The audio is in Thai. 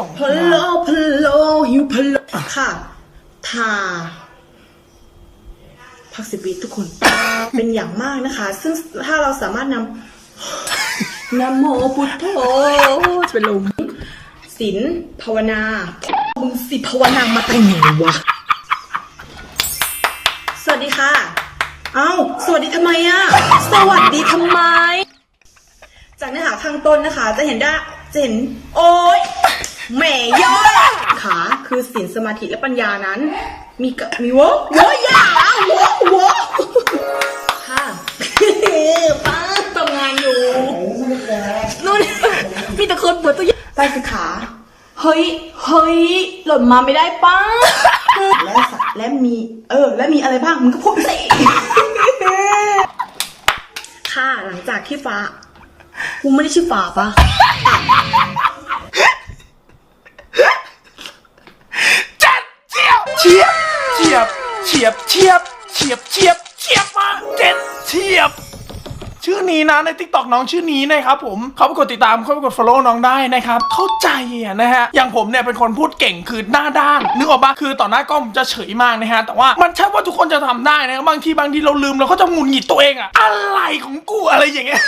ส่งพะโลพะโลหิวพะโลค่ะ ทาพักสิบวิทุกคน เป็นอย่างมากนะคะ ซึ่งถ้าเราสามารถนำนะโมพุทโธจะเป็นลมศีลภาวนามึงสิภาวนามาแต่งไงวะ สวัสดีค่ะ เอ้า สวัสดีทำไมอะสวัสดีทำไม จากเนื้อหาข้างต้นนะคะ จะเห็นได้จะเห็น โอ๊ย แหม่ย่อยขาคือศีลสมาธิและปัญญานั้น มีกะมีวะวะอย่าวะวะค่ะป้าทำงานอยู่นู่นมีแต่คนปวดตัวใหญ่ไปสิขา เฮ้ย เฮ้ย หล่นมาไม่ได้ป้าและสะและมี เออ และมีอะไรบ้างมึงก็พูดไปสิค่ะหลังจากที่ฟ้ากูไม่ได้ชื่อฟ้าปะ จัดเจียบเฉียบเฉียบเฉียบเฉียบเฉียบเฉียบเฉียบมาเจ็ดเฉียบ ชื่อนี้นะใน t ิ k t o k น้องชื่อนี้นะครับผมเขาไปกดติดตามเขาไปกด follow น้องได้นะครับ เข้าใจอะนะฮะอย่างผมเนี่ยเป็นคนพูดเก่งคือหน้าด้านนึกออกปะคือต่อหน้ากล้องผมจะเฉยมากนะฮะแต่ว่ามันใช่ว่าทุกคนจะทำได้นะบางทีบางทีเราลืมเราก็จะหงุดหงิดตัวเองอะอะไรของกูอะไรอย่างเงี้ย